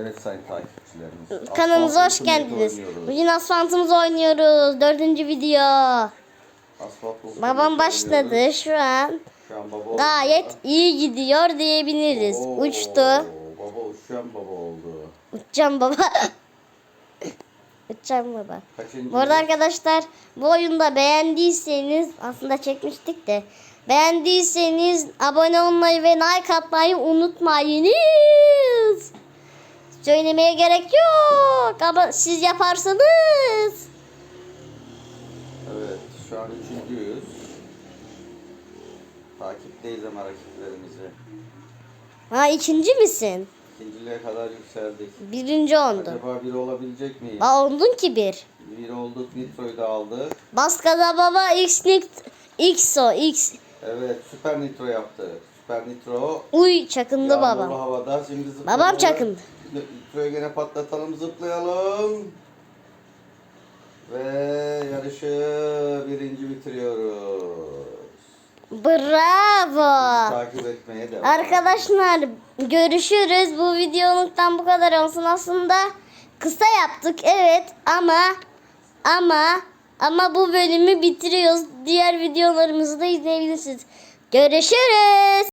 Evet sayın takipçilerimiz. Kanalımıza hoş geldiniz. oynuyoruz. Bugün asfaltımızı oynuyoruz. Dördüncü video. Asfalt Babam oynuyoruz. başladı şu an. Şu an baba oldu. Gayet iyi gidiyor diyebiliriz. Oo, Uçtu. Baba uçan baba oldu. Uçacağım baba. Uçacağım baba. Kaçıncı? Bu arada arkadaşlar bu oyunda beğendiyseniz aslında çekmiştik de beğendiyseniz abone olmayı ve like atmayı unutmayınız. Söylemeye gerek yok ama siz yaparsanız. Evet şu an üçüncüyüz. Takipteyiz ama rakiplerimizi. Ha ikinci misin? İkinciliğe kadar yükseldik. Birinci oldun. Acaba biri olabilecek miyiz? Aa oldun ki bir. Bir olduk, Nitro'yu da aldık. Bas gaza baba X Nick X o X. Evet, Süper Nitro yaptı. Süper Nitro. Uy çakındı Yağmurlu babam. havada. Şimdi zıplayalım. Babam çakındı. Nitro'yu gene patlatalım, zıplayalım. Ve yarışı birinci bitiriyoruz. Bravo. Takip etmeye devam. Arkadaşlar görüşürüz. Bu videoluktan bu kadar olsun. Aslında kısa yaptık evet ama ama ama bu bölümü bitiriyoruz. Diğer videolarımızı da izleyebilirsiniz. Görüşürüz.